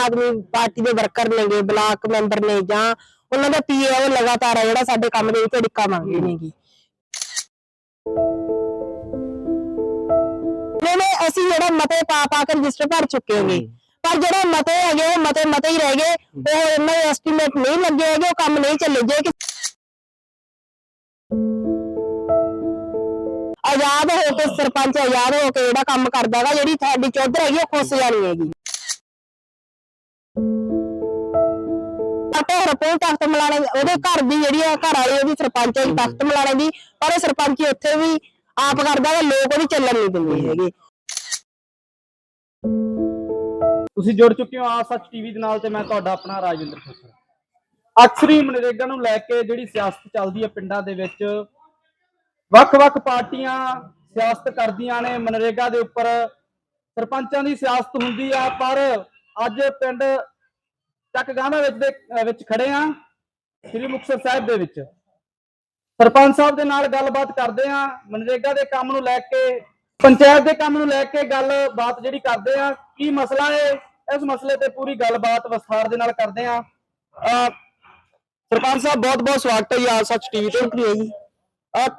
ਆਦਮੀ party ਦੇ worker ਨੇਗੇ block member ਨੇ ਜਾਂ ਉਹਨਾਂ ਦਾ ਪੀਏ ਉਹ ਲਗਾਤਾਰ ਆ ਜਿਹੜਾ ਸਾਡੇ ਕੰਮ ਦੇ ਵਿੱਚ ਅੜਿੱਕਾ ਮੰਗਦੇ ਨੇਗੇ। ਨੇ ਨੇ ਅਸੀਂ ਜਿਹੜਾ ਮਤੇ ਪਾ ਪਾ ਕੇ ਰਜਿਸਟਰ ਭਰ ਚੁੱਕੇ ਹੈਗੇ। ਪਰ ਜਿਹੜੇ ਮਤੇ ਹੈਗੇ ਉਹ ਮਤੇ ਮਤੇ ਹੀ ਰਹਿ ਗਏ। ਉਹ ਇਹਨਾਂ ਦੇ ਐਸਟੀਮੇਟ ਨਹੀਂ ਲੱਗੇ ਹੈਗੇ ਉਹ ਕੰਮ ਨਹੀਂ ਚੱਲੇ ਜੇ ਕਿ ਆਜ਼ਾਦ ਹੋ ਕੇ ਸਰਪੰਚ ਆਜ਼ਾਦ ਹੋ ਕੇ ਜਿਹੜਾ ਕੰਮ ਕਰਦਾਗਾ ਜਿਹੜੀ ਸਾਡੀ ਚੌਧਰ ਹੈਗੀ ਉਹ ਖੁੱਸ ਜਾਣੀ ਹੈਗੀ। ਆਪੇ ਰਪੋਲ ਤਖਤ ਮਲਾਣੇ ਉਹਦੇ ਘਰ ਦੀ ਜਿਹੜੀ ਆ ਘਰ ਵਾਲੀ ਉਹਦੀ ਸਰਪੰਚ ਹੈ ਤਖਤ ਮਲਾਣੇ ਦੀ ਪਰ ਉਹ ਸਰਪੰਚੀ ਉੱਥੇ ਵੀ ਆਪ ਕਰਦਾ ਵਾ ਲੋਕ ਉਹਦੀ ਚੱਲਣ ਨਹੀਂ ਦਿੰਦੇ ਹੈਗੇ। ਤੁਸੀਂ ਜੁੜ ਚੁੱਕੇ ਹੋ ਆ ਸੱਚ ਟੀਵੀ ਦੇ ਨਾਲ ਤੇ ਮੈਂ ਤੁਹਾਡਾ ਆਪਣਾ ਰਾਜਿੰਦਰ ਖੋਸਰ। ਅਕਸਰ ਹੀ ਮਨਰੇਗਾ ਨੂੰ ਲੈ ਕੇ ਜਿਹੜੀ ਸਿਆਸਤ ਚੱਲਦੀ ਹੈ ਪਿੰਡਾਂ ਦੇ ਵਿੱਚ ਵੱਖ-ਵੱਖ ਪਾਰਟੀਆਂ ਸਿਆਸਤ ਕਰਦੀਆਂ ਨੇ ਮਨਰੇਗਾ ਦੇ ਉੱਪਰ ਸਰਪੰਚਾਂ ਦੀ ਸਿਆਸਤ ਹੁੰਦੀ ਆ ਪਰ ਅੱਜ ਪਿੰਡ ਚੱਕਗਾਨਾ ਵਿੱਚ ਦੇ ਵਿੱਚ ਖੜੇ ਆ ਸ੍ਰੀ ਮੁਕਤਸਰ ਸਾਹਿਬ ਦੇ ਵਿੱਚ। ਸਰਪੰਚ ਸਾਹਿਬ ਦੇ ਨਾਲ ਗੱਲਬਾਤ ਕਰਦੇ ਆ ਮਨਰੇਗਾ ਦੇ ਕੰਮ ਨੂੰ ਲੈ ਕੇ ਪੰਚਾਇਤ ਦੇ ਕੰਮ ਨੂੰ ਲੈ ਕੇ ਗੱਲਬਾਤ ਜਿਹੜੀ ਕਰਦੇ ਆ ਕੀ ਮਸਲਾ ਹੈ ਇਸ ਮਸਲੇ ਤੇ ਪੂਰੀ ਗੱਲਬਾਤ ਵਿਸਥਾਰ ਦੇ ਨਾਲ ਕਰਦੇ ਆ ਸਰਪੰਚ ਸਾਹਿਬ ਬਹੁਤ ਬਹੁਤ ਸਵਾਗਤ ਹੈ ਆ ਸੱਚ ਟੀਵੀ ਤੇ। ਸ਼ੁਕਰੀਆ ਜੀ।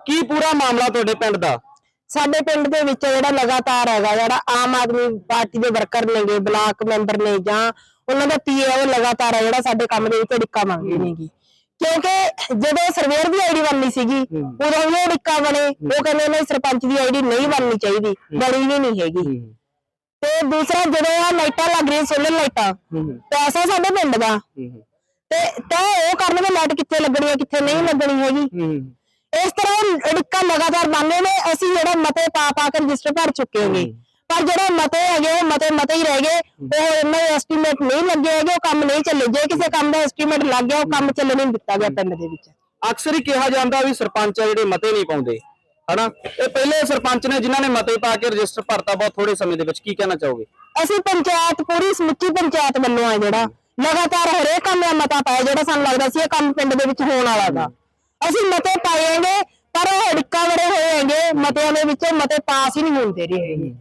ਕੀ ਪੂਰਾ ਮਾਮਲਾ ਤੁਹਾਡੇ ਪਿੰਡ ਦਾ? ਸਾਡੇ ਪਿੰਡ ਦੇ ਵਿੱਚ ਜਿਹੜਾ ਲਗਾਤਾਰ ਹੈਗਾ ਜਿਹੜਾ ਆਮ ਆਦਮੀ ਪਾਰਟੀ ਦੇ ਵਰਕਰ ਨੇਗੇ ਬਲਾਕ ਮੈਂਬਰ ਨੇ ਜਾਂ ਉਹਨਾਂ ਦਾ ਪੀਏ ਉਹ ਲਗਾਤਾਰ ਹੈ ਜਿਹੜਾ ਸਾਡੇ ਕੰਮ ਦੇ ਵਿੱਚ ਅੜਿੱਕਾ ਮੰਗਦੇ ਨੇਗੇ। ਕਿਉਂਕਿ ਜਦੋਂ ਸਰਵੇਅਰ ਦੀ ਆਈਡੀ ਬਣਨੀ ਸੀਗੀ ਉਦੋਂ ਵੀ ਉਹ ਅੜਿੱਕਾ ਬਣੇ। ਉਹ ਕਹਿੰਦੇ ਨੇ ਸਰਪੰਚ ਦੀ ਆਈਡੀ ਨਹੀਂ ਬਣਨੀ ਚਾਹੀਦੀ ਬਣੀ ਵੀ ਨਹੀਂ ਹੈਗੀ। ਤੇ ਦੂਸਰਾ ਜਦੋਂ ਆ ਲਾਈਟਾਂ ਲੱਗ ਰਹੀਆਂ ਸੋਲਰ ਲਾਈਟਾਂ ਪੈਸਾ ਸਾਡੇ ਪਿੰਡ ਦਾ। ਤੇ ਤਾਂ ਉਹ ਕਰਨਗੇ ਲਾਈਟ ਕਿੱਥੇ ਲੱਗਣੀ ਹੈ ਕਿੱਥੇ ਨਹੀਂ ਲੱਗਣੀ ਹੈਗੀ। ਇਸ ਤਰ੍ਹਾਂ ਅੜਿੱਕਾ ਲਗਾਤਾਰ ਬਣਨੇ ਨੇ। ਅਸੀਂ ਜਿਹੜੇ ਮਤੇ ਪਾ ਪਾ ਕੇ ਰਜਿਸਟਰ ਭਰ ਚੁੱਕੇ ਹੈਗੇ। ਪਰ ਜਿਹੜੇ ਮਤੇ ਹੈਗੇ ਉਹ ਮਤੇ ਮਤੇ ਹੀ ਰਹਿ ਗਏ। ਉਹ ਇਹਨਾਂ ਦੇ ਐਸਟੀਮੇਟ ਨਹੀਂ ਲੱਗੇ ਹੈਗੇ ਉਹ ਕੰਮ ਨਹੀਂ ਚੱਲੇ। ਜੇ ਕਿਸੇ ਕੰਮ ਦਾ ਐਸਟੀਮੇਟ ਲੱਗ ਗਿਆ ਉਹ ਕੰਮ ਚੱਲਣ ਨਹੀਂ ਦਿੱਤਾ ਗਿਆ ਪਿੰਡ ਦੇ ਵਿੱਚ। ਅਕਸਰ ਹੀ ਕਿਹਾ ਜਾਂਦਾ ਵੀ ਸਰਪੰਚ ਆ ਜਿਹੜੇ ਮਤੇ ਨਹੀਂ ਪਾਉਂਦੇ ਹਨਾ? ਇਹ ਪਹਿਲੇ ਸਰਪੰਚ ਨੇ ਜਿਨ੍ਹਾਂ ਨੇ ਮਤੇ ਪਾ ਕੇ ਰਜਿਸਟਰ ਭਰਤਾ ਬਹੁਤ ਥੋੜੇ ਸਮੇਂ ਦੇ ਵਿੱਚ ਕੀ ਕਹਿਣਾ ਚਾਹੋਗੇ? ਅਸੀਂ ਪੰਚਾਇਤ ਪੂਰੀ ਸਮੁੱਚੀ ਪੰਚਾਇਤ ਵੱਲੋਂ ਆ ਜਿਹੜਾ। ਲਗਾਤਾਰ ਹਰੇਕ ਕੰਮ ਦਾ ਮਤਾ ਪਾਇਆ ਜਿਹੜਾ ਸਾਨੂੰ ਲੱਗਦਾ ਸੀ ਇਹ ਕੰਮ ਪਿੰਡ ਦੇ ਵਿੱਚ ਹੋਣ ਵਾਲਾ ਦਾ ਅਸੀਂ ਮਤੇ ਪਾਏਗੇ ਪਰ ਉਹ ਅੜਿੱਕਾ ਵੜੇ ਹੋਏ ਹੈਗੇ ਮਤਿਆਂ ਦੇ ਵਿੱਚ ਮਤੇ ਪਾਸ ਹੀ ਨਹੀਂ ਹੁੰਦੇ ਰਹੇ ਹੈਗੇ।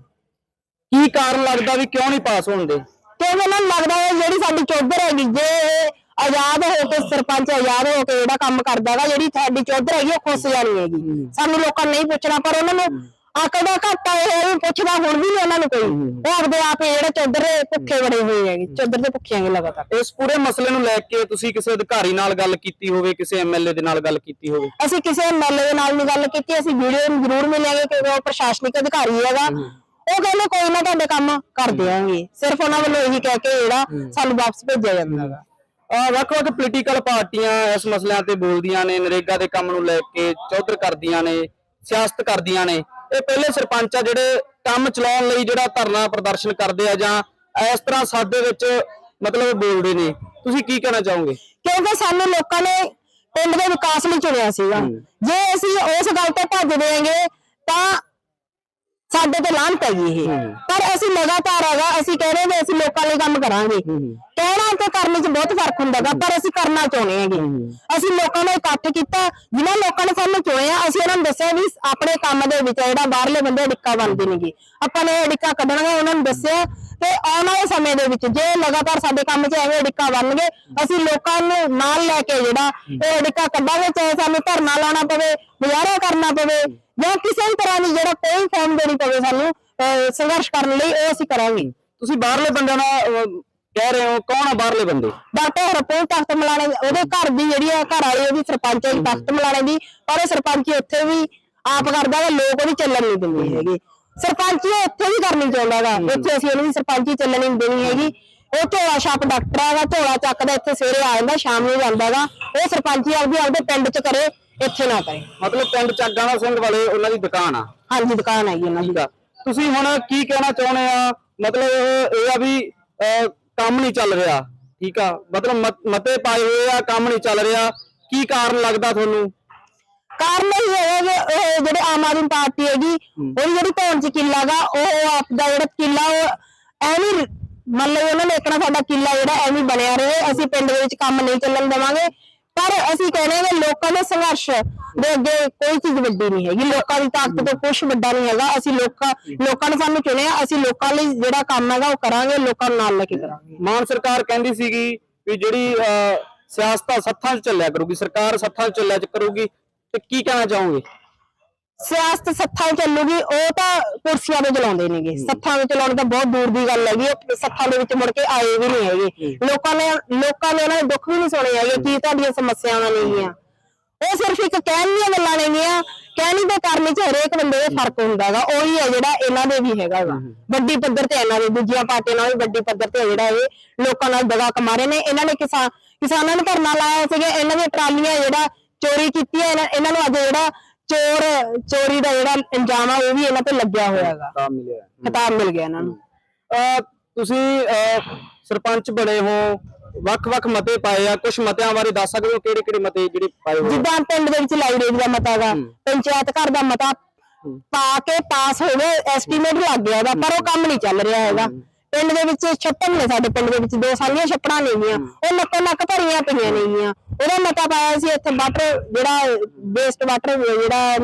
ਕੀ ਕਾਰਨ ਲੱਗਦਾ ਵੀ ਕਿਉਂ ਨਹੀਂ ਪਾਸ ਹੁੰਦੇ ਕਿਉਂਕਿ ਮੈਨੂੰ ਲੱਗਦਾ ਹੈ ਜਿਹੜੀ ਸਾਡੀ ਚੌਧਰ ਹੈਗੀ ਜੇ ਇਹ ਆਜ਼ਾਦ ਹੋ ਕੇ ਸਰਪੰਚ ਆਜ਼ਾਦ ਹੋ ਕੇ ਜਿਹੜਾ ਕੰਮ ਕਰਦਾਗਾ ਜਿਹੜੀ ਸਾਡੀ ਚੌਧਰ ਹੈਗੀ ਉਹ ਖੁੱਸ ਜਾਣੀ ਹੈਗੀ। ਸਾਨੂੰ ਲੋਕਾਂ ਨੂੰ ਨਹੀਂ ਪੁੱਛਣਾ ਪਰ ਉਹਨਾਂ ਨੂੰ ਅਕਲ ਦਾ ਘਾਟਾ ਇਹ ਵੀ ਪੁੱਛਦਾ ਹੁਣ ਵੀ ਨਹੀਂ ਉਹਨਾਂ ਨੂੰ ਕੋਈ। ਉਹ ਆਪਦੇ ਆਪ ਜਿਹੜਾ ਚੌਧਰ ਦੇ ਭੁੱਖੇ ਬੜੇ ਹੋਏ ਹੈਗੇ ਚੌਧਰ ਦੇ ਭੁੱਖੇ ਹੈਗੇ ਲਗਾਤਾਰ। ਇਸ ਪੂਰੇ ਮਸਲੇ ਨੂੰ ਲੈ ਕੇ ਤੁਸੀਂ ਕਿਸੇ ਅਧਿਕਾਰੀ ਨਾਲ ਗੱਲ ਕੀਤੀ ਹੋਵੇ ਕਿਸੇ ਐਮਐਲਏ ਦੇ ਨਾਲ ਗੱਲ ਕੀਤੀ ਹੋਵੇ? ਅਸੀਂ ਕਿਸੇ ਐਮਐਲਏ ਦੇ ਨਾਲ ਨਹੀਂ ਗੱਲ ਕੀਤੀ ਅਸੀਂ ਵੀਡੀਓ ਨੂੰ ਜ਼ਰੂਰ ਮਿਲਾਂਗੇ ਕਿ ਉਹ ਪ੍ਰਸ਼ਾਸਨਿਕ ਅਧਿਕਾਰੀ ਹੈਗਾ। ਉਹ ਕਹਿੰਦੇ ਕੋਈ ਨਾ ਤੁਹਾਡੇ ਕੰਮ ਕਰ ਦਿਆਂਗੇ। ਸਿਰਫ ਉਹਨਾਂ ਵੱਲੋਂ ਇਹੀ ਕਹਿ ਕੇ ਜਿਹੜਾ ਸਾਨੂੰ ਵਾਪਸ ਭੇਜਿਆ ਜਾਂਦਾ ਹੈਗਾ ਵੱਖ-ਵੱਖ ਪੋਲੀਟੀਕਲ ਪਾਰਟੀਆਂ ਇਸ ਮਸਲਿਆਂ ਤੇ ਬੋਲਦੀਆਂ ਨੇ ਨਰੇਗਾ ਦੇ ਕੰਮ ਨੂੰ ਲੈ ਕੇ ਚੌਧਰ ਕਰਦੀਆਂ ਨੇ ਸਿਆਸਤ ਕਰਦੀਆਂ ਨੇ। ਇਹ ਪਹਿਲੇ ਸਰਪੰਚ ਆ ਜਿਹੜੇ ਕੰਮ ਚਲਾਉਣ ਲਈ ਜਿਹੜਾ ਧਰਨਾ ਪ੍ਰਦਰਸ਼ਨ ਕਰਦੇ ਆ ਜਾਂ ਇਸ ਤਰ੍ਹਾਂ ਸਾਡੇ ਵਿੱਚ ਮਤਲਬ ਬੋਲਦੇ ਨੇ। ਤੁਸੀਂ ਕੀ ਕਹਿਣਾ ਚਾਹੋਗੇ? ਕਿਉਂਕਿ ਸਾਨੂੰ ਲੋਕਾਂ ਨੇ ਪਿੰਡ ਦੇ ਵਿਕਾਸ ਲਈ ਚੁਣਿਆ ਸੀਗਾ। ਜੇ ਅਸੀਂ ਉਸ ਗੱਲ ਤੋਂ ਭੱਜ ਦੇਾਂਗੇ ਤਾਂ ਸਾਡੇ ਤੇ ਲਾਂਭ ਪੈ ਗਈ ਇਹ। ਪਰ ਅਸੀਂ ਲਗਾਤਾਰ ਹੈਗਾ ਅਸੀਂ ਕਹਿ ਰਹੇ ਹਾਂ ਅਸੀਂ ਲੋਕਾਂ ਲਈ ਕੰਮ ਕਰਾਂਗੇ। ਕਹਿਣਾ ਤੇ ਕਰਨ 'ਚ ਬਹੁਤ ਫ਼ਰਕ ਹੁੰਦਾਗਾ ਪਰ ਅਸੀਂ ਕਰਨਾ ਚਾਹੁੰਦੇ ਹੈਗੇ। ਅਸੀਂ ਲੋਕਾਂ ਦਾ ਇਕੱਠ ਕੀਤਾ ਜਿਨ੍ਹਾਂ ਲੋਕਾਂ ਨੇ ਸਾਨੂੰ ਚੁਣਿਆ ਅਸੀਂ ਉਹਨਾਂ ਨੂੰ ਦੱਸਿਆ ਵੀ ਆਪਣੇ ਕੰਮ ਦੇ ਵਿੱਚ ਜਿਹੜਾ ਬਾਹਰਲੇ ਬੰਦੇ ਅੜਿੱਕਾ ਬਣਦੇ ਨੇਗੇ। ਆਪਾਂ ਨੇ ਅੜਿੱਕਾ ਕੱਢਣਾ ਉਹਨਾਂ ਨੂੰ ਦੱਸਿਆ ਤੇ ਆਉਣ ਵਾਲੇ ਸਮੇਂ ਦੇ ਵਿੱਚ ਜੇ ਲਗਾਤਾਰ ਸਾਡੇ ਕੰਮ 'ਚ ਐਵੇਂ ਅੜਿੱਕਾ ਬਣਨਗੇ ਅਸੀਂ ਲੋਕਾਂ ਨੂੰ ਨਾਲ ਲੈ ਕੇ ਜਿਹੜਾ ਇਹ ਅੜਿੱਕਾ ਕੱਢਾਂਗੇ ਚਾਹੇ ਸਾਨੂੰ ਧਰਨਾ ਲਾਉਣਾ ਪਵੇ ਮੁਜ਼ਾਹਰਾ ਕਰਨਾ ਪਵੇ। ਜਾਂ ਕਿਸੇ ਵੀ ਤਰ੍ਹਾਂ ਦੀ ਜਿਹੜਾ ਕੋਈ ਫਾਰਮ ਦੇਣੀ ਪਵੇ ਸਾਨੂੰ ਅਹ ਸੰਘਰਸ਼ ਕਰਨ ਲਈ ਉਹ ਅਸੀਂ ਕਰਾਂਗੇ। ਤੁਸੀਂ ਬਾਹਰਲੇ ਬੰਦਿਆਂ ਨਾਲ ਅਹ, ਕਹਿ ਰਹੇ ਹੋ ਕੌਣ ਆ ਬਾਹਰਲੇ ਬੰਦੇ? ਡਾਕਟਰ ਹਰਪੋਲ ਤਖਤ ਮਲਾਣੇ ਉਹਦੇ ਘਰ ਦੀ ਜਿਹੜੀ ਆ ਘਰ ਵਾਲੀ ਉਹਦੀ ਸਰਪੰਚ ਹੈ ਤਖਤ ਮਲਾਣੇ ਦੀ ਪਰ ਉਹ ਸਰਪੰਚੀ ਉੱਥੇ ਵੀ ਆਪ ਕਰਦਾ ਵਾ ਲੋਕ ਉਹਦੀ ਚੱਲਣ ਨਹੀਂ ਦਿੰਦੇ ਹੈਗੇ। ਸਰਪੰਚੀ ਉਹ ਉੱਥੇ ਵੀ ਕਰਨੀ ਚਾਹੁੰਦਾ ਵਾ ਉੱਥੇ ਅਸੀਂ ਸਰਪੰਚੀ ਚੱਲਣ ਨਹੀਂ ਦੇਣੀ ਹੈਗੀ। ਉਹ ਝੋਲਾ ਛਾਪ ਡਾਕਟਰ ਹੈਗਾ ਝੋਲਾ ਚੱਕਦਾ ਇੱਥੇ ਸਵੇਰੇ ਆ ਜਾਂਦਾ ਸ਼ਾਮ ਨੂੰ ਜਾਂਦਾ ਗਾ। ਉਹ ਸਰਪੰਚੀ ਆਪਦੀ ਆਪਦੇ ਪਿੰਡ 'ਚ ਕਰੇ। ਇੱਥੇ ਨਾ ਕਰੇ। ਮਤਲਬ ਪਿੰਡ ਚੱਗਾਣਾ ਸਿੰਘ ਵਾਲੇ ਉਹਨਾਂ ਦੀ ਦੁਕਾਨ ਆ। ਹਾਂਜੀ ਦੁਕਾਨ ਹੈਗੀ ਉਹਨਾਂ ਦੀ। ਠੀਕ ਆ। ਤੁਸੀਂ ਹੁਣ ਕੀ ਕਹਿਣਾ ਚਾਹੁੰਦੇ ਆ? ਮਤਲਬ ਇਹ ਇਹ ਆ ਵੀ ਅਹ, ਕੰਮ ਨਹੀਂ ਚੱਲ ਰਿਹਾ। ਠੀਕ ਆ। ਮਤਲਬ ਮਤ- ਮਤੇ ਪਾਏ ਹੋਏ ਆ ਕੰਮ ਨਹੀਂ ਚੱਲ ਰਿਹਾ। ਕੀ ਕਾਰਨ ਲੱਗਦਾ ਤੁਹਾਨੂੰ? ਕਾਰਨ ਇਹ ਹੈ ਕਿ ਉਹ ਜਿਹੜੇ ਆਮ ਆਦਮੀ ਪਾਰਟੀ ਹੈਗੀ ਉਹਦੀ ਜਿਹੜੀ ਭੌਣ ਚ ਕਿੱਲਾ ਗਾ ਉਹ ਆਪਦਾ ਜਿਹੜਾ ਕਿੱਲਾ ਉਹ ਐਵੇਂ ਮੰਨ ਲਓ ਉਹਨਾਂ ਨੇ ਇੱਕਣਾ ਸਾਡਾ ਕਿੱਲਾ ਜਿਹੜਾ ਐਵੇਂ ਬਣਿਆ ਰਹੇ। ਅਸੀਂ ਪਿੰਡ ਦੇ ਵਿੱਚ ਕੰਮ ਨਹੀਂ ਚੱਲਣ ਦੇਵਾਂਗੇ। ਪਰ ਅਸੀਂ ਕਹਿੰਦੇ ਹਾਂ ਲੋਕਾਂ ਦੇ ਸੰਘਰਸ਼ ਦੇ ਅੱਗੇ ਕੋਈ ਚੀਜ਼ ਵੱਡੀ ਨਹੀਂ ਹੈਗੀ। ਲੋਕਾਂ ਦੀ ਤਾਕਤ ਤੋਂ ਕੁਝ ਵੱਡਾ ਨਹੀਂ ਹੈਗਾ। ਅਸੀਂ ਲੋਕਾਂ ਲੋਕਾਂ ਨੇ ਸਾਨੂੰ ਚੁਣਿਆ। ਅਸੀਂ ਲੋਕਾਂ ਲਈ ਜਿਹੜਾ ਕੰਮ ਹੈਗਾ ਉਹ ਕਰਾਂਗੇ ਲੋਕਾਂ ਨੂੰ ਨਾਲ ਲੈ ਕੇ ਕਰਾਂਗੇ। ਮਾਨ ਸਰਕਾਰ ਕਹਿੰਦੀ ਸੀਗੀ ਵੀ ਜਿਹੜੀ ਅਹ, ਸਿਆਸਤ ਸੱਥਾਂ 'ਚ ਚੱਲਿਆ ਕਰੂਗੀ। ਸਰਕਾਰ ਸੱਥਾਂ 'ਚ ਚੱਲਿਆ ਕਰੂਗੀ। ਤੇ ਕੀ ਕਹਿਣਾ ਚਾਹੋਗੇ? ਸਿਆਸਤ ਸੱਥਾਂ ਚੱਲੂਗੀ ਉਹ ਤਾਂ ਕੁਰਸੀਆਂ ਤੇ ਚਲਾਉਂਦੇ ਨੇਗੇ। ਸੱਥਾਂ ਵਿੱਚ ਚਲਾਉਣ ਤਾਂ ਬਹੁਤ ਦੂਰ ਦੀ ਗੱਲ ਹੈਗੀ ਉਹ ਸੱਥਾਂ ਦੇ ਵਿੱਚ ਮੁੜ ਕੇ ਆਏ ਵੀ ਨਹੀਂ ਹੈਗੇ। ਲੋਕਾਂ ਨੇ ਲੋਕਾਂ ਨੇ ਉਹਨਾਂ ਦੇ ਦੁੱਖ ਵੀ ਨਹੀਂ ਸੁਣੇ ਹੈਗੇ ਕੀ ਤੁਹਾਡੀਆਂ ਸਮੱਸਿਆਵਾਂ ਨੇਗੀਆਂ ਉਹ ਸਿਰਫ ਇੱਕ ਕਹਿਣ ਦੀਆਂ ਗੱਲਾਂ ਨੇਗੀਆਂ ਕਹਿਣੀ ਤੇ ਕਰਨੀ 'ਚ ਹਰੇਕ ਬੰਦੇ ਦਾ ਫ਼ਰਕ ਹੁੰਦਾਗਾ ਉਹੀ ਹੈ ਜਿਹੜਾ ਇਹਨਾਂ ਦੇ ਵੀ ਹੈਗਾ ਵੱਡੀ ਪੱਧਰ ਤੇ ਇਹਨਾਂ ਦੇ ਦੂਜੀਆਂ ਪਾਰਟੀਆਂ ਨਾਲ ਵੀ ਵੱਡੀ ਪੱਧਰ ਤੇ ਜਿਹੜਾ ਇਹ ਲੋਕਾਂ ਨਾਲ ਦਗਾ ਕਮਾ ਰਹੇ ਨੇ। ਇਹਨਾਂ ਨੇ ਕਿਸਾਨ ਕਿਸਾਨਾਂ ਨੂੰ ਧਰਨਾ ਲਾਇਆ ਸੀਗਾ ਇਹਨਾਂ ਦੀਆਂ ਟਰਾਲੀਆਂ ਜਿਹੜਾ ਚੋਰੀ ਕੀਤੀ ਹੈ ਇਹਨਾਂ ਨੂੰ ਅੱਜ ਜਿਹੜਾ ਚੋਰ ਚੋਰੀ ਦਾ ਜਿਹੜਾ ਇੰਜਾਮ ਆ ਉਹ ਵੀ ਇਹਨਾਂ ਤੇ ਲੱਗਿਆ ਹੋਇਆ ਹੈਗਾ। ਤਾਂ ਮਿਲਿਆ ਖਿਤਾਬ ਮਿਲ ਗਿਆ ਇਹਨਾਂ ਨੂੰ। ਅਹ, ਤੁਸੀਂ ਅਹ, ਸਰਪੰਚ ਬਣੇ ਹੋ ਵੱਖ-ਵੱਖ ਮਤੇ ਪਾਏ ਆ ਕੁਝ ਮਤਿਆਂ ਬਾਰੇ ਦੱਸ ਸਕਦੇ ਹੋ ਕਿਹੜੇ ਕਿਹੜੇ ਮਤੇ ਜਿਹੜੇ ਪਾਏ ਹੋਏ ਆ? ਜਿੱਦਾਂ ਪਿੰਡ ਦੇ ਵਿੱਚ ਲਾਇਬ੍ਰੇਰੀ ਦਾ ਮਤਾ ਹੈਗਾ ਪੰਚਾਇਤ ਘਰ ਦਾ ਮਤਾ ਪਾ ਕੇ ਪਾਸ ਹੋ ਗਏ ਐਸਟੀਮੇਟ ਲੱਗ ਗਿਆ ਉਹਦਾ ਪਰ ਉਹ ਕੰਮ ਨਹੀਂ ਚੱਲ ਰਿਹਾ ਹੈਗਾ। ਪਿੰਡ ਦੇ ਵਿੱਚ ਛੱਪੜ ਨੇ ਸਾਡੇ ਪਿੰਡ ਦੇ ਵਿੱਚ ਦੋ ਸਾਲੀਆਂ ਛੱਪੜਾਂ ਨੇਗੀਆਂ ਉਹ ਨੱਕੋ ਨੱਕ ਭਰੀਆਂ ਪਈਆਂ ਨੇਗੀਆਂ ਉਹਦਾ ਮਤਾ ਪਾਇਆ ਸੀ ਇੱਥੇ ਵਾਟਰ ਜਿਹੜਾ ਵੇਸਟ ਵਾਟਰ ਜਿਹੜਾ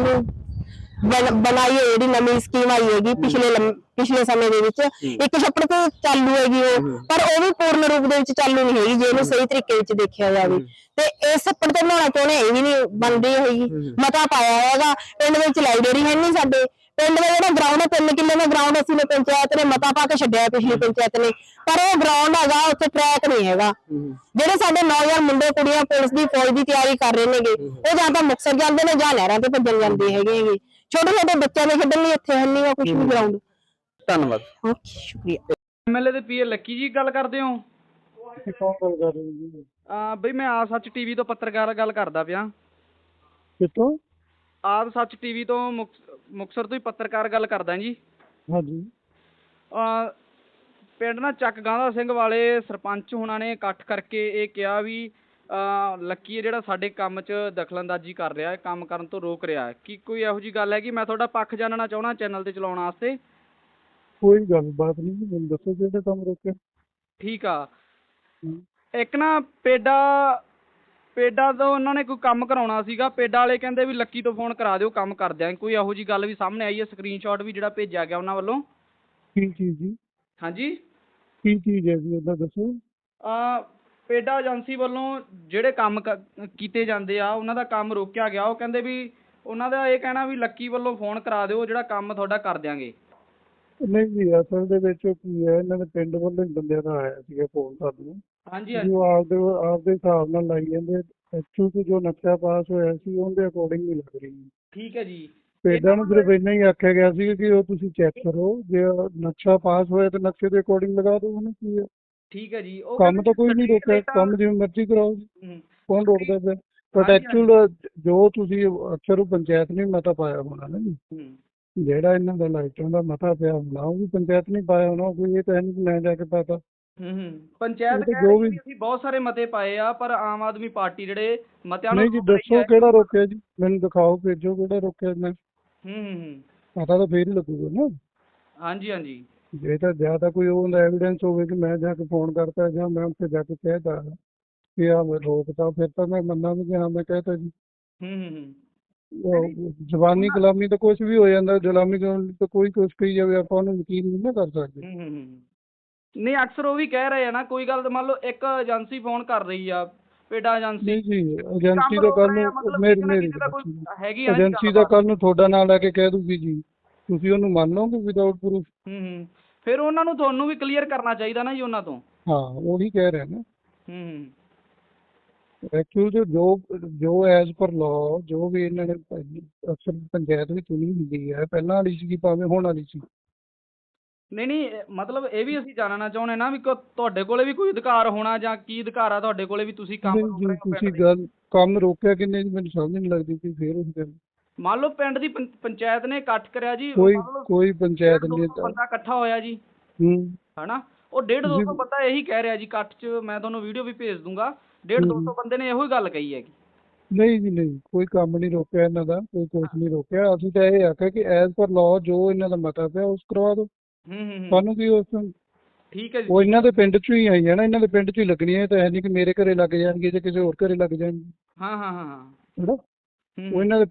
ਬਣ- ਬਣਾਈ ਹੈ ਜਿਹੜੀ ਨਵੀਂ ਸਕੀਮ ਆਈ ਹੈਗੀ ਪਿਛਲੇ ਪਿਛਲੇ ਸਮੇਂ ਦੇ ਵਿੱਚ। ਇੱਕ ਛੱਪੜ ਤੇ ਚਾਲੂ ਹੈਗੀ ਉਹ ਪਰ ਉਹ ਵੀ ਪੂਰਨ ਰੂਪ ਦੇ ਵਿੱਚ ਚਾਲੂ ਨਹੀਂ ਹੈਗੀ ਜੇ ਇਹਨੂੰ ਸਹੀ ਤਰੀਕੇ ਵਿੱਚ ਦੇਖਿਆ ਜਾਵੇ। ਤੇ ਇਸ ਛੱਪੜ ਤੇ ਬਣਾਉਣਾ ਚਾਹੁੰਦੇ ਇਹ ਵੀ ਨਹੀਂ ਬਣਦੀ ਹੋਈ ਮਤਾ ਪਾਇਆ ਹੈਗਾ ਪਿੰਡ ਵਿੱਚ ਲਾਇਬ੍ਰੇਰੀ ਹੈ ਨਹੀਂ ਸਾਡੇ। ਪਿੰਡ ਦਾ ਜਿਹੜਾ ਗਰਾਊਂਡ ਹੈ 3 ਕਿੱਲੇ ਦਾ ਗਰਾਊਂਡ ਅਸੀਂ ਨੇ ਪੰਚਾਇਤ ਨੇ ਮਤਾ ਪਾ ਕੇ ਛੱਡਿਆ ਪਿਛਲੀ ਪੰਚਾਇਤ ਨੇ। ਪਰ ਉਹ ਗਰਾਊਂਡ ਹੈਗਾ ਉੱਥੇ ਟਰੈਕ ਨਹੀਂ ਹੈਗਾ। ਜਿਹੜੇ ਸਾਡੇ ਨੌਜਵਾਨ ਮੁੰਡੇ ਕੁੜੀਆਂ ਪੁਲਿਸ ਦੀ ਫੌਜ ਦੀ ਤਿਆਰੀ ਕਰ ਰਹੇ ਨੇਗੇ ਉਹ ਜਾਂ ਤਾਂ ਮੁਕਤਸਰ ਜਾਂਦੇ ਨੇ ਜਾਂ ਨਹਿਰਾਂ ਤੇ ਭੱਜਣ ਜਾਂਦੇ ਹੈਗੇ ਹੈਗੇ। ਛੋਟੇ ਛੋਟੇ ਬੱਚਿਆਂ ਦੇ ਖੇਡਣ ਲਈ ਇੱਥੇ ਹੈ ਨਹੀਂ ਕੁਝ ਵੀ ਗਰਾਊਂਡ ਧੰਨਵਾਦ। ਓਕੇ ਸ਼ੁਕਰੀਆ। ਐਮਐਲਏ ਦੇ ਪੀਏ ਲੱਕੀ ਜੀ ਗੱਲ ਕਰਦੇ ਹੋ? ਕੌਣ ਗੱਲ ਕਰ ਰਹੇ ਜੀ? ਆ ਬਈ ਮੈਂ ਆ ਸੱਚ ਟੀਵੀ ਤੋਂ ਪੱਤਰਕਾਰ ਗੱਲ ਕਰਦਾ ਪਿਆ। ਕਿੱਥੋਂ? ਆਦ ਸੱਚ ਟੀਵੀ ਤੋਂ ਮੁਕਸ- ਮੁਕਤਸਰ ਤੋਂ ਹੀ ਪੱਤਰਕਾਰ ਗੱਲ ਕਰਦਾ ਜੀ। ਹਾਂਜੀ। ਪਿੰਡ ਨਾ ਚੱਕ ਗਾਂਧਾ ਸਿੰਘ ਵਾਲੇ ਸਰਪੰਚ ਹੁਣਾਂ ਨੇ ਇਕੱਠ ਕਰਕੇ ਇਹ ਕਿਹਾ ਵੀ ਅਹ ਲੱਕੀ ਹੈ ਜਿਹੜਾ ਸਾਡੇ ਕੰਮ 'ਚ ਦਖਲਅੰਦਾਜ਼ੀ ਕਰ ਰਿਹਾ ਹੈ ਕੰਮ ਕਰਨ ਤੋਂ ਰੋਕ ਰਿਹਾ ਹੈ। ਕੀ ਕੋਈ ਇਹੋ ਜੀ ਗੱਲ ਹੈ ਕਿ ਮੈਂ ਤੁਹਾਡਾ ਪੱਖ ਜਾਣਨਾ ਚਾਹਣਾ ਚੈਨਲ ਤੇ ਚਲਾਉਣ ਵਾਸਤੇ। ਕੋਈ ਗੱਲ ਬਾਤ ਨਹੀਂ ਮੈਨੂੰ ਦੱਸੋ ਜਿਹੜੇ ਕੰਮ ਰੋਕਿਆ ਠੀਕ ਆ। ਇੱਕ ਨਾ ਪੇਡਾ ਪੇਡਾ ਤੋਂ ਉਹਨਾਂ ਨੇ ਕੋਈ ਕੰਮ ਕਰਾਉਣਾ ਸੀਗਾ ਪੇਡਾ ਵਾਲੇ ਕਹਿੰਦੇ ਵੀ ਲੱਕੀ ਤੋਂ ਫੋਨ ਕਰਾ ਦਿਓ ਕੰਮ ਕਰ ਦਿਆਂਗੇ। ਕੋਈ ਇਹੋ ਜੀ ਗੱਲ ਵੀ ਸਾਹਮਣੇ ਆਈ ਹੈ ਸਕਰੀਨਸ਼ਾਟ ਵੀ ਜਿਹੜਾ ਭੇਜਿਆ ਗਿਆ ਉਹਨਾਂ ਵੱਲੋਂ? ਕੀ ਚੀਜ਼ ਜੀ? ਹਾਂਜੀ? ਕੀ ਚੀਜ਼ ਹੈ ਜੀ ਉਹਦਾ ਦੱਸੋ। ਆ ਪੇਡਾ ਏਜੰਸੀ ਵੱਲੋਂ ਜਿਹੜੇ ਕੰਮ ਕੀਤੇ ਜਾਂਦੇ ਆ ਉਹਨਾਂ ਦਾ ਕੰਮ ਰੋਕਿਆ ਗਿਆ। ਉਹ ਕਹਿੰਦੇ ਵੀ ਉਹਨਾਂ ਦਾ ਇਹ ਕਹਿਣਾ ਵੀ ਲੱਕੀ ਵੱਲੋਂ ਫੋਨ ਕਰਾ ਦਿਓ ਜਿਹੜਾ ਕੰਮ ਤੁਹਾਡਾ ਕਰ ਦਿਆਂਗੇ। ਨਹੀਂ ਜੀ ਅਸਲ ਦੇ ਵਿੱਚ ਕੀ ਹੈ ਇਹਨਾਂ ਦੇ ਪਿੰਡ ਵੱਲੋਂ ਹੀ ਬੰਦਿਆਂ ਦਾ ਆਇਆ ਸੀਗਾ ਫੋਨ ਸਾਨੂੰ ਹਾਂਜੀ ਹਾਂਜੀ। ਜੋ ਆਪਦੇ ਆਪਦੇ ਹਿਸਾਬ ਨਾਲ ਲਾਈ ਜਾਂਦੇ ਐਕਚੁਅਲੀ ਜੋ ਨਕਸ਼ਾ ਪਾਸ ਹੋਇਆ ਸੀ ਉਹਦੇ ਅਕੋਰਡਿੰਗ ਨਹੀਂ ਲੱਗ ਰਹੀ ਠੀਕ ਹੈ ਜੀ। ਪੇਡਾਂ ਨੂੰ ਸਿਰਫ ਇੰਨਾ ਹੀ ਆਖਿਆ ਗਿਆ ਸੀ ਕਿ ਉਹ ਤੁਸੀਂ ਚੈੱਕ ਕਰੋ ਜੇ ਨਕਸ਼ਾ ਪਾਸ ਹੋਇਆ ਤਾਂ ਨਕਸ਼ੇ ਦੇ ਅਕੋਰਡਿੰਗ ਲਗਾ ਦਿਓ ਉਹਨੂੰ ਕੀ ਹੈ। ਠੀਕ ਹੈ ਜੀ ਉਹ ਕੰਮ ਤਾਂ ਕੋਈ ਨਹੀਂ ਰੋਕਿਆ ਕੰਮ ਜਿਵੇਂ ਮਰਜ਼ੀ ਕਰਾਓ ਜੀ। ਹਮ, ਕੌਣ ਰੋਕਦਾ ਪਿਆ? ਹਾਂਜੀ, ਐਕਚੁਅਲ ਜੋ ਤੁਸੀਂ ਅਕਸਰ ਉਹ ਪੰਚਾਇਤ ਨੇ ਮਤਾ ਪਾਇਆ ਹੋਣਾ ਨਾ ਜੀ। ਹਮ, ਜਿਹੜਾ ਇਹਨਾਂ ਦਾ ਲਾਈਟਾਂ ਦਾ ਮਤਾ ਪਿਆ ਹੋਣਾ ਉਹ ਵੀ ਪੰਚਾਇਤ ਨੇ ਪਾਇਆ ਹੋਣਾ ਕੋਈ ਇਹ ਤਾਂ ਨਹੀਂ ਕਿ ਮੈਂ ਜਾ ਕੇ ਪਾਤਾ। ਹਮ ਹਮ ਪੰਚਾਇਤ ਉਹ ਤਾਂ ਕਹਿ ਜੋ ਰਹੀ ਵੀ- ਵੀ ਅਸੀਂ ਬਹੁਤ ਸਾਰੇ ਮਤੇ ਪਾਏ ਆ ਪਰ ਆਮ ਆਦਮੀ ਪਾਰਟੀ ਜਿਹੜੇ ਮਤਿਆਂ ਨੂੰ ਨਹੀਂ ਜੀ ਰੋਕ ਰਹੀ ਦੱਸੋ ਹੈ। ਕਿਹੜਾ ਰੋਕਿਆ ਜੀ? ਮੈਨੂੰ ਦਿਖਾਓ ਭੇਜੋ ਕਿਹੜਾ ਰੋਕਿਆ ਮੈਂ। ਹਮ ਹਮ ਹਮ ਪਤਾ ਤਾਂ ਫੇਰ ਹੀ ਲੱਗੂਗਾ ਨਾ। ਹਾਂਜੀ ਹਾਂਜੀ। ਜੇ ਤਾਂ ਜਾਂ ਤਾਂ ਕੋਈ ਉਹਦਾ ਐਵੀਡੈਂਸ ਹੋਵੇ ਕਿ ਮੈਂ ਜਾ ਕੇ ਫੋਨ ਕਰਤਾ ਜਾਂ ਮੈਂ ਉੱਥੇ ਜਾ ਕੇ ਕਹਿਤਾ ਕਿ ਆ ਮੈਂ ਰੋਕਤਾ ਫਿਰ ਤਾਂ ਮੈਂ ਮੰਨਾਂਗਾ ਕਿ ਹਾਂ ਮੈਂ ਕਹਿਤਾ ਜੀ। ਜ਼ਬਾਨੀ ਕਲਾਮੀ ਤਾਂ ਕੁਝ ਵੀ ਹੋ ਜਾਂਦਾ ਗੁਲਾਮੀ ਤਾਂ ਕੋਈ ਕੁਛ ਕਹੀ ਜਾਵੇ ਆਪਾਂ ਉਹਨੂੰ ਯਕੀਨ ਨਹੀਂ ਨਾ ਕਰ ਸਕਦੇ। ਹਮ ਹਮ। ਨਹੀਂ ਅਕਸਰ ਉਹ ਵੀ ਕਹਿ ਰਹੇ ਆ ਨਾ ਕੋਈ ਗੱਲ ਤਾਂ ਮੰਨ ਲਓ ਇੱਕ ਏਜੰਸੀ ਫੋਨ ਕਰ ਰਹੀ ਆ ਪੇਡਾ ਏਜੰਸੀ। ਨਹੀਂ ਜੀ ਏਜੰਸੀ ਦਾ ਕੱਲ ਨੂੰ ਮੇਰੀ ਮੇਰੀ। ਹੈਗੀ ਏਜੰਸੀ ਦਾ। ਕੱਲ ਨੂੰ ਤੁਹਾਡਾ ਨਾਂ ਲੈ ਕੇ ਕਹਿ ਦੂਗੀ ਜੀ। ਤੁਸੀਂ ਉਹਨੂੰ ਮੰਨ ਲਓਗੇ ਵਿਦਆਊਟ ਪ੍ਰੂਫ ਹੂੰ ਹੂੰ। ਫਿਰ ਉਹਨਾਂ ਨੂੰ ਤੁਹਾਨੂੰ ਵੀ ਕਲੀਅਰ ਕਰਨਾ ਚਾਹੀਦਾ ਨਾ ਜੀ ਉਹਨਾਂ ਤੋਂ। ਹਾਂ ਉਹੀ ਕਹਿ ਰਿਹਾ ਨਾ। ਹੂੰ ਹੂੰ। ਐਕਚੁਅਲੀ ਜੋ ਜੋ ਐਜ਼ ਪਰ ਲਾਅ ਜੋ ਵੀ ਇਹਨਾਂ ਨੇ ਅਕਸਰ ਪੰਚਾਇਤ ਵੀ ਚੁਣੀ ਹੁੰਦੀ ਹੈ ਪਹਿਲਾਂ ਵਾਲੀ ਸੀ ਭਾਵੇਂ ਹੁਣ ਵਾਲੀ ਸੀ। ਨਹੀਂ ਨਹੀਂ ਮਤਲਬ ਇਹ ਵੀ ਅਸੀਂ ਜਾਣਨਾ ਚਾਹੁੰਦੇ ਨਾ ਵੀ ਕੋ ਤੁਹਾਡੇ ਕੋਲੇ ਵੀ ਕੋਈ ਅਧਿਕਾਰ ਹੋਣਾ ਜਾਂ ਕੀ ਅਧਿਕਾਰ ਆ ਤੁਹਾਡੇ ਕੋਲੇ ਵੀ ਤੁਸੀਂ ਕੰਮ ਨਹੀਂ ਰੋਕ ਜੀ ਰਹੇ ਹੋ ਤੁਸੀਂ ਪਿੰਡ ਦੇ ਗੱਲ ਕੰਮ ਰੋਕਿਆ ਕਿੰਨੇ ਜੀ ਮੈਨੂੰ ਸਮਝ ਨਹੀਂ ਲੱਗਦੀ ਕਿ ਫੇਰ ਉਸ ਗੱਲ ਮੰਨ ਲਓ ਪਿੰਡ ਦੀ ਪੰ- ਪੰਚਾਇਤ ਨੇ ਇਕੱਠ ਕਰਿਆ ਜੀ ਕੋਈ ਮੰਨ ਲਓ ਕੋਈ ਪੰਚਾਇਤ ਡੇਢ ਦੋ ਸੌ ਬੰਦਾ ਇਕੱਠਾ ਹੋਇਆ ਜੀ। ਹੂੰ। ਹਨਾ? ਉਹ ਡੇਢ ਦੋ ਜੀ। ਸੌ ਬੰਦਾ ਇਹੀ ਕਹਿ ਰਿਹਾ ਜੀ ਇਕੱਠ 'ਚ ਮੈਂ ਤੁਹਾਨੂੰ ਵੀਡੀਓ ਵੀ ਭੇਜ ਦੂੰਗਾ। ਡੇਢ ਦੋ ਸੌ ਬੰਦੇ ਨੇ ਇਹੋ ਹੀ ਗੱਲ ਕਹੀ ਹੈਗੀ। ਨਹੀਂ ਜੀ ਨਹੀਂ। ਕੋਈ ਕੰਮ ਨਹੀਂ ਰੋਕਿਆ ਇਹਨਾਂ ਦਾ ਕੋਈ ਕੁਛ ਨਹੀਂ ਰੋਕਿਆ। ਅਸੀਂ ਤਾਂ ਇਹ ਆਖਿਆ ਕਿ ਐਜ਼ ਪਰ ਲਾਅ ਜੋ ਇਹਨਾਂ ਦਾ ਮਤਾ ਪਿਆ ਉਸ ਕਰਵਾ ਦਿਓ। ਹੂੰ ਹੂੰ ਹੂੰ। ਸਾਨੂੰ ਕੀ ਉਸ ਠੀਕ ਹੈ ਜੀ। ਉਹ ਇਹਨਾਂ ਦੇ ਪਿੰਡ 'ਚੋਂ ਹੀ ਆਈ ਹੈ ਨਾ ਇਹਨਾਂ ਦੇ ਪਿੰਡ 'ਚੋਂ ਹੀ ਲੱਗਣੀ ਹੈ ਤਾਂ ਹੈ ਨਹੀਂ ਕਿ ਮੇਰੇ ਘਰੇ ਲੱਗ ਜਾਣਗੇ ਜਾਂ ਕਿਸੇ ਹੋਰ ਘਰੇ ਲੱਗ ਜਾਣਗੇ। ਹਾਂ ਹਾਂ ਹਾਂ ਹੂੰ, ਉਹ ਇਹਨਾਂ ਦੇ